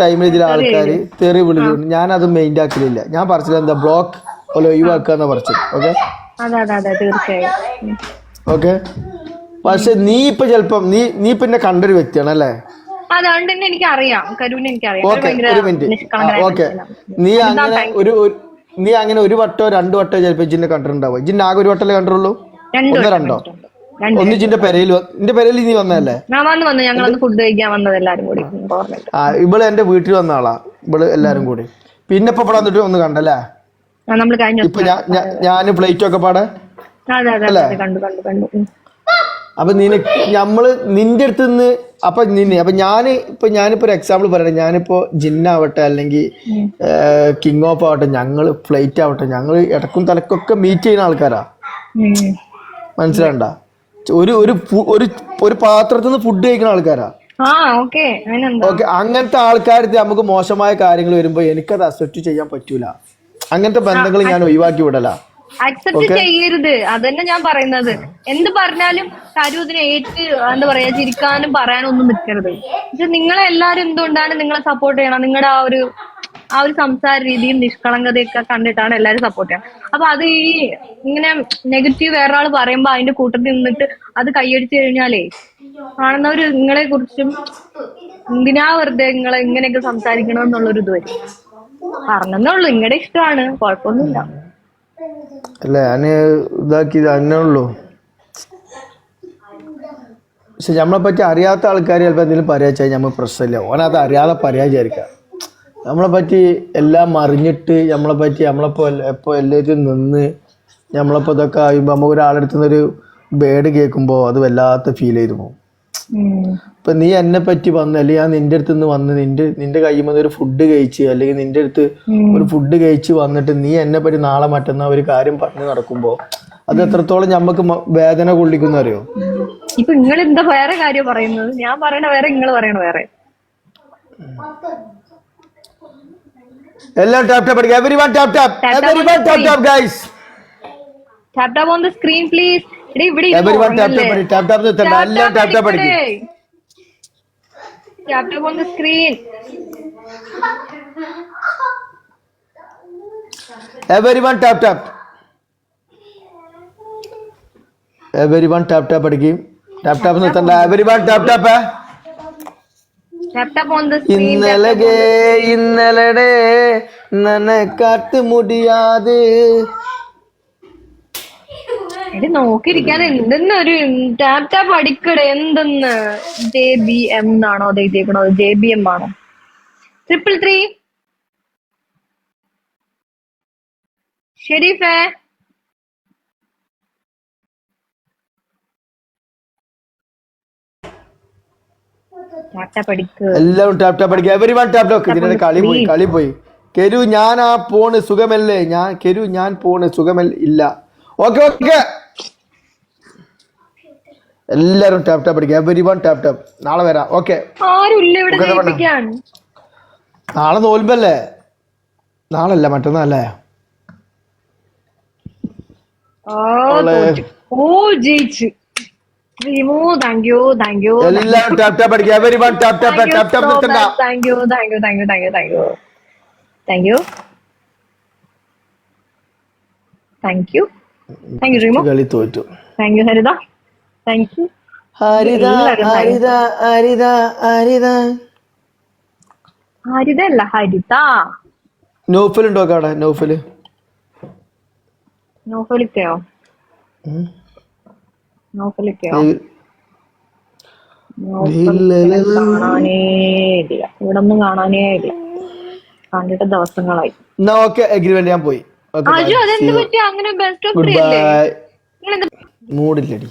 ടൈമിൽ ഇതിൽ ആൾക്കാർ തെറി വിളിക്കുന്നുണ്ട്. ഞാൻ അത് മെയിൻഡ് ആക്കലില്ല. ഞാൻ പറിച്ചത് എന്താ ബ്ലോക്ക് പോലെ ഒഴിവാക്കുക എന്നാ പറിച്ചത് ഓക്കെ. ഓക്കെ പക്ഷെ നീ ഇപ്പൊ ചെലപ്പം നീ നീ പിന്നെ കണ്ടൊരു വ്യക്തിയാണ് അല്ലേ? ഓക്കെ നീ അങ്ങനെ ഒരു നീ അങ്ങനെ ഒരു വട്ടോ രണ്ടു വട്ടോ ചിലപ്പോ ഇജിന്റെ കണ്ടിട്ടുണ്ടാവും. ഇജിന്റെ ആകെ ഒരു വട്ടല്ലേ കണ്ടുള്ളൂ ഒന്നോ രണ്ടോ? രണ്ട് ഒന്ന് ഇജിന്റെ പെരയിൽ നിന്റെ പെരയിൽ നീ വന്നല്ലേ ഞാൻ വന്ന് ഞങ്ങൾ ഫുഡ് കഴിക്കാൻ വന്നത് എല്ലാരും കൂടി. ആ. ഇവൾ എന്റെ വീട്ടിൽ വന്ന ആളാ. ഇവൾ എല്ലാരും കൂടി. പിന്നെ ഇപ്പൊ ഇവിടെ വന്നിട്ട് ഒന്ന് കണ്ടല്ലേ? ഇപ്പൊ ഞാൻ ഞാൻ പ്ലേറ്റ് ഒക്കെ പാടെ. അപ്പൊ നിനക്ക് നമ്മൾ നിന്റെ അടുത്ത് നിന്ന് അപ്പൊ നിന്നെ അപ്പൊ ഞാൻ ഇപ്പൊ ഞാനിപ്പോ ഒരു എക്സാമ്പിൾ പറയണേ ഞാനിപ്പോ ജിന്നാവട്ടെ അല്ലെങ്കിൽ കിങ് ഓഫ് ആവട്ടെ ഞങ്ങൾ ഫ്ലൈറ്റ് ആവട്ടെ ഞങ്ങൾ ഇടക്കും തലക്കൊക്കെ മീറ്റ് ചെയ്യുന്ന ആൾക്കാരാ. മനസ്സിലാണ്ട ഒരു ഒരു ഒരു ഒരു പാത്രത്തിൽ നിന്ന് ഫുഡ് കഴിക്കുന്ന ആൾക്കാരാ. ഓക്കെ. അങ്ങനത്തെ ആൾക്കാർക്ക് നമുക്ക് മോശമായ കാര്യങ്ങൾ വരുമ്പോ എനിക്കത് അക്സെപ്റ്റ് ചെയ്യാൻ പറ്റൂല. അങ്ങനത്തെ ബന്ധങ്ങൾ ഞാൻ ഒഴിവാക്കി വിടല. അക്സെപ്റ്റ് ചെയ്യരുത്. അതന്നെ ഞാൻ പറയുന്നത്. എന്ത് പറഞ്ഞാലും കാര്യം ഏറ്റ് എന്താ പറയാ ചിരിക്കാനും പറയാനും ഒന്നും നിൽക്കരുത് ഇത് നിങ്ങളെല്ലാരും എന്തുകൊണ്ടാണ് നിങ്ങളെ സപ്പോർട്ട് ചെയ്യണം നിങ്ങളുടെ ആ ഒരു ആ ഒരു സംസാര രീതിയും നിഷ്കളങ്കതയൊക്കെ കണ്ടിട്ടാണ് എല്ലാവരും സപ്പോർട്ട് ചെയ്യുന്നത് അപ്പൊ അത് ഈ ഇങ്ങനെ നെഗറ്റീവ് വേറെ ആൾ പറയുമ്പോ അതിന്റെ കൂട്ടത്തിൽ നിന്നിട്ട് അത് കൈയടിച്ചു കഴിഞ്ഞാലേ കാണുന്നവർ നിങ്ങളെ കുറിച്ചും എന്തിനാ വെറുതെ നിങ്ങളെ ഇങ്ങനെയൊക്കെ സംസാരിക്കണം എന്നുള്ളൊരു ഇത് വരും. പറഞ്ഞെന്നേ ഉള്ളു നിങ്ങളുടെ ഇഷ്ടമാണ് കുഴപ്പമൊന്നുമില്ല. അല്ല ഉള്ളൂ. പക്ഷെ നമ്മളെ പറ്റി അറിയാത്ത ആൾക്കാർ ചിലപ്പോൾ എന്തെങ്കിലും പറയാച്ചാൽ നമ്മൾ പ്രശ്നമില്ല. ഓനത് അറിയാതെ പറയാ വിചാരിക്കാം. നമ്മളെ പറ്റി എല്ലാം അറിഞ്ഞിട്ട് നമ്മളെ പറ്റി നമ്മളിപ്പോൾ എപ്പോൾ എല്ലാവരും നിന്ന് നമ്മളിപ്പോൾ ഇതൊക്കെ ആയുമ്പോൾ നമുക്ക് ഒരാളെടുത്ത് നിന്നൊരു ബേഡ് കേൾക്കുമ്പോൾ അത് വല്ലാത്ത ഫീൽ ചെയ്തു പോകും. ഇപ്പൊ നീ എന്നെ പറ്റി വന്ന് അല്ലെങ്കിൽ ഞാൻ നിന്റെ അടുത്ത് നിന്ന് വന്ന് നിന്റെ നിന്റെ കയ്യിൽ നിന്ന് ഒരു ഫുഡ് കഴിച്ച് അല്ലെങ്കിൽ നിന്റെ അടുത്ത് ഒരു ഫുഡ് കഴിച്ച് വന്നിട്ട് നീ എന്നെ പറ്റി നാളെ മറ്റന്നാ ഒരു കാര്യം പറഞ്ഞു നടക്കുമ്പോ അത് എത്രത്തോളം നമുക്ക് വേദന കൊള്ളിക്കുന്ന അറിയോ ഇപ്പൊ നിങ്ങൾ എന്താ വേറെ കാര്യം പറയുന്നത്? ഞാൻ പറയണ വേറെ നിങ്ങൾ പറയണ വേറെ. എല്ലാം ടാപ് ടാപ്പ് അടിക്കുക everyone tap tap everyone tap tap guys tap tap on the screen please എടി ഇവിടെ എവരി വൺ ടാപ് ടാപ്പ് അടി ടാപ് ടാപ്പ് നിർത്തണ്ട. എല്ലാം ടാപ് ടാപ്പ് അടിക്കുക tap tap on the screen everyone tap tap everyone tap tap അടിക്കും. Tap tap നിർത്തണ്ട. Everyone tap tap ഇന്നലകെ ഇന്നലടെ നനക്കാട്ട് മുടിയാതെ. എടി നോക്കിയിരിക്കാൻ എന്തെന്ന് ഒരു ടാപ് ടാപ്പ് അടിക്കട എന്തെന്ന്? ജെ ബി എം എന്നാണോ അത് എഴുതിയേക്കണത്? ജെ ബി എം ആണോ? ട്രിപ്പിൾ ത്രീ ഷെരീഫേ. ടാപ് ടാപ്പ് എല്ലാവരും ടാപ്പ് ടാപ്പ് അടിക്കുക എവരി വൺ ടാപ്പ് ഇതിന്റെ കളി പോയി കളി പോയി കെരു ഞാൻ ആ പോണ് സുഖമല്ലേ? ഞാൻ കെരു ഞാൻ പോണ് സുഖമല്ല ഇല്ല. ഓക്കെ ഓക്കെ എല്ലാരും ടാപ് ടാപ്പ് അടിക്കുക എവരി വൺ ടാപ് ടാപ്പ് നാളെ വരാം ഓക്കെ ഇവിടെ ജയിപ്പിക്കാൻ നാളെ അല്ല നാളല്ല മറ്റന്നാളല്ലേ. ഓ ജയിച്ചു. Reemu thank you thank you എല്ലാരും ടാപ്പ് ടാപ്പ് അടിക്കുക. Everyone tap tap tap tap നിർത്തണ്ട. Thank you thank you thank you thank you thank you thank you thank you thank you Reemu കളി തോറ്റു. Thank you Haritha. Thank you Haritha Haritha Haritha Haritha. Haritha അല്ല ഹരിത. നൗഫൽ ഉണ്ടോ അവിടെ? നൗഫൽ. നോഫലിക്കയോ? ഇവിടെ ഒന്നും കാണാനേ ഇല്ല. കണ്ടിട്ട് ദിവസങ്ങളായി. ഞാൻ പോയി. മൂടില്ലടി.